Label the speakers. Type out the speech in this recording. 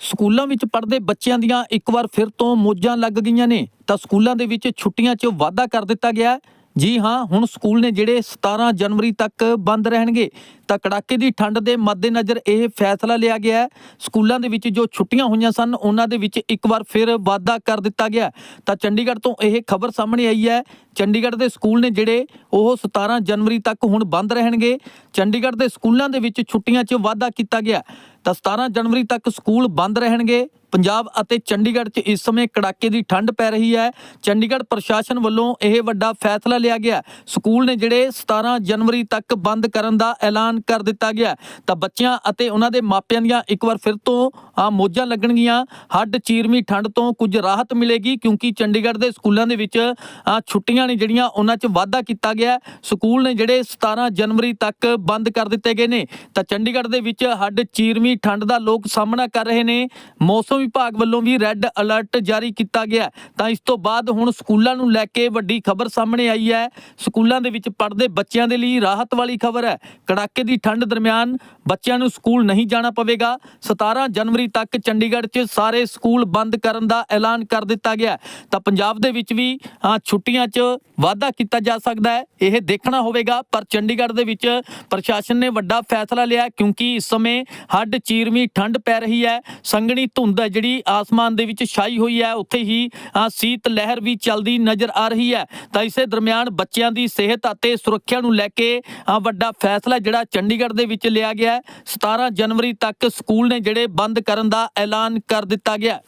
Speaker 1: ਸਕੂਲਾਂ ਵਿੱਚ ਪੜ੍ਹਦੇ ਬੱਚਿਆਂ ਦੀਆਂ ਇੱਕ ਵਾਰ ਫਿਰ ਤੋਂ ਮੋਜਾਂ ਲੱਗ ਗਈਆਂ ਨੇ, ਤਾਂ ਸਕੂਲਾਂ ਦੇ ਵਿੱਚ ਛੁੱਟੀਆਂ 'ਚ ਵਾਧਾ ਕਰ ਦਿੱਤਾ ਗਿਆ ਹੈ। ਜੀ ਹਾਂ, ਹੁਣ ਸਕੂਲ ਨੇ ਜਿਹੜੇ 17 ਜਨਵਰੀ ਤੱਕ ਬੰਦ ਰਹਿਣਗੇ, ਤਾਂ ਕੜਾਕੇ ਦੀ ਠੰਡ ਦੇ ਮੱਦੇਨਜ਼ਰ ਇਹ ਫੈਸਲਾ ਲਿਆ ਗਿਆ ਹੈ। ਸਕੂਲਾਂ ਦੇ ਵਿੱਚ ਜੋ ਛੁੱਟੀਆਂ ਹੋਈਆਂ ਸਨ, ਉਹਨਾਂ ਦੇ ਵਿੱਚ ਇੱਕ ਵਾਰ ਫਿਰ ਵਾਧਾ ਕਰ ਦਿੱਤਾ ਗਿਆ। ਤਾਂ ਚੰਡੀਗੜ੍ਹ ਤੋਂ ਇਹ ਖਬਰ ਸਾਹਮਣੇ ਆਈ ਹੈ, ਚੰਡੀਗੜ੍ਹ ਦੇ ਸਕੂਲ ਨੇ ਜਿਹੜੇ ਉਹ 17 ਜਨਵਰੀ ਤੱਕ ਹੁਣ ਬੰਦ ਰਹਿਣਗੇ, ਚੰਡੀਗੜ੍ਹ ਦੇ ਸਕੂਲਾਂ ਦੇ ਵਿੱਚ ਛੁੱਟੀਆਂ 'ਚ ਵਾਧਾ ਕੀਤਾ ਗਿਆ। ਤਾਂ 17 ਜਨਵਰੀ ਤੱਕ ਸਕੂਲ ਬੰਦ ਰਹਿਣਗੇ ਪੰਜਾਬ ਅਤੇ ਚੰਡੀਗੜ੍ਹ 'ਚ ਇਸ ਸਮੇਂ ਕੜਾਕੇ ਦੀ ਠੰਡ ਪੈ ਰਹੀ ਹੈ। ਚੰਡੀਗੜ੍ਹ ਪ੍ਰਸ਼ਾਸਨ ਵੱਲੋਂ ਇਹ ਵੱਡਾ ਫੈਸਲਾ ਲਿਆ ਗਿਆ ਸਕੂਲ ਨੇ ਜਿਹੜੇ 17 ਜਨਵਰੀ ਤੱਕ ਬੰਦ ਕਰਨ ਦਾ ਐਲਾਨ ਕਰ ਦਿੱਤਾ ਗਿਆ ਤਾਂ ਬੱਚਿਆਂ ਅਤੇ ਉਹਨਾਂ ਦੇ ਮਾਪਿਆਂ ਦੀਆਂ ਇੱਕ ਵਾਰ ਫਿਰ ਤੋਂ ਆ ਮੋਜਾਂ ਲੱਗਣਗੀਆਂ। ਹੱਡ ਚੀਰਮੀ ਠੰਡ ਤੋਂ ਕੁਝ ਰਾਹਤ ਮਿਲੇਗੀ, ਕਿਉਂਕਿ ਚੰਡੀਗੜ੍ਹ ਦੇ ਸਕੂਲਾਂ ਦੇ ਵਿੱਚ ਛੁੱਟੀਆਂ ਨੇ ਜਿਹੜੀਆਂ ਉਹਨਾਂ 'ਚ ਵਾਧਾ ਕੀਤਾ ਗਿਆ ਸਕੂਲ ਨੇ ਜਿਹੜੇ 17 ਜਨਵਰੀ ਤੱਕ ਬੰਦ ਕਰ ਦਿੱਤੇ ਗਏ ਨੇ, ਤਾਂ ਚੰਡੀਗੜ੍ਹ ਦੇ ਵਿੱਚ ਹੱਡ ਚੀਰਮੀ ਠੰਡ ਦਾ ਲੋਕ ਸਾਹਮਣਾ ਕਰ ਰਹੇ ਨੇ। ਮੌਸਮ ਵਿਭਾਗ ਵੱਲੋਂ ਵੀ ਰੈੱਡ ਅਲਰਟ ਜਾਰੀ ਕੀਤਾ ਗਿਆ ਤਾਂ ਇਸ ਤੋਂ ਬਾਅਦ ਹੁਣ ਸਕੂਲਾਂ ਨੂੰ ਲੈ ਕੇ ਵੱਡੀ ਖਬਰ ਸਾਹਮਣੇ ਆਈ ਹੈ। ਸਕੂਲਾਂ ਦੇ ਵਿੱਚ ਪੜ੍ਹਦੇ ਬੱਚਿਆਂ ਦੇ ਲਈ ਰਾਹਤ ਵਾਲੀ ਖਬਰ ਹੈ। ਕੜਾਕੇ ਦੀ ਠੰਡ ਦਰਮਿਆਨ ਬੱਚਿਆਂ ਨੂੰ ਸਕੂਲ ਨਹੀਂ ਜਾਣਾ ਪਵੇਗਾ। 17 ਜਨਵਰੀ ਤੱਕ ਚੰਡੀਗੜ੍ਹ 'ਚ ਸਾਰੇ ਸਕੂਲ ਬੰਦ ਕਰਨ ਦਾ ਐਲਾਨ ਕਰ ਦਿੱਤਾ ਗਿਆ ਤਾਂ ਪੰਜਾਬ ਦੇ ਵਿੱਚ ਵੀ ਛੁੱਟੀਆਂ 'ਚ ਵਾਧਾ ਕੀਤਾ ਜਾ ਸਕਦਾ ਹੈ। ਇਹ ਦੇਖਣਾ ਹੋਵੇਗਾ, ਪਰ ਚੰਡੀਗੜ੍ਹ ਦੇ ਵਿੱਚ ਪ੍ਰਸ਼ਾਸਨ ਨੇ ਵੱਡਾ ਫੈਸਲਾ ਲਿਆ ਕਿਉਂਕਿ ਇਸ ਸਮੇਂ ਹੱਡ ਚੀਰਵੀਂ ਠੰਡ ਪੈ ਰਹੀ ਹੈ। ਸੰਘਣੀ ਧੁੰਦ ਹੈ ਜਿਹੜੀ ਆਸਮਾਨ ਦੇ ਵਿੱਚ ਛਾਈ ਹੋਈ ਹੈ, ਉੱਥੇ ਹੀ ਸੀਤ ਲਹਿਰ ਵੀ ਚੱਲਦੀ ਨਜ਼ਰ ਆ ਰਹੀ ਹੈ। ਤਾਂ ਇਸੇ ਦਰਮਿਆਨ ਬੱਚਿਆਂ ਦੀ ਸਿਹਤ ਅਤੇ ਸੁਰੱਖਿਆ ਨੂੰ ਲੈ ਕੇ ਵੱਡਾ ਫੈਸਲਾ ਜਿਹੜਾ ਚੰਡੀਗੜ੍ਹ ਦੇ ਵਿੱਚ ਲਿਆ ਗਿਆ ਹੈ। 17 ਜਨਵਰੀ ਤੱਕ ਸਕੂਲ ਨੇ ਜਿਹੜੇ ਬੰਦ ਕਰਨ ਦਾ ਐਲਾਨ ਕਰ ਦਿੱਤਾ ਗਿਆ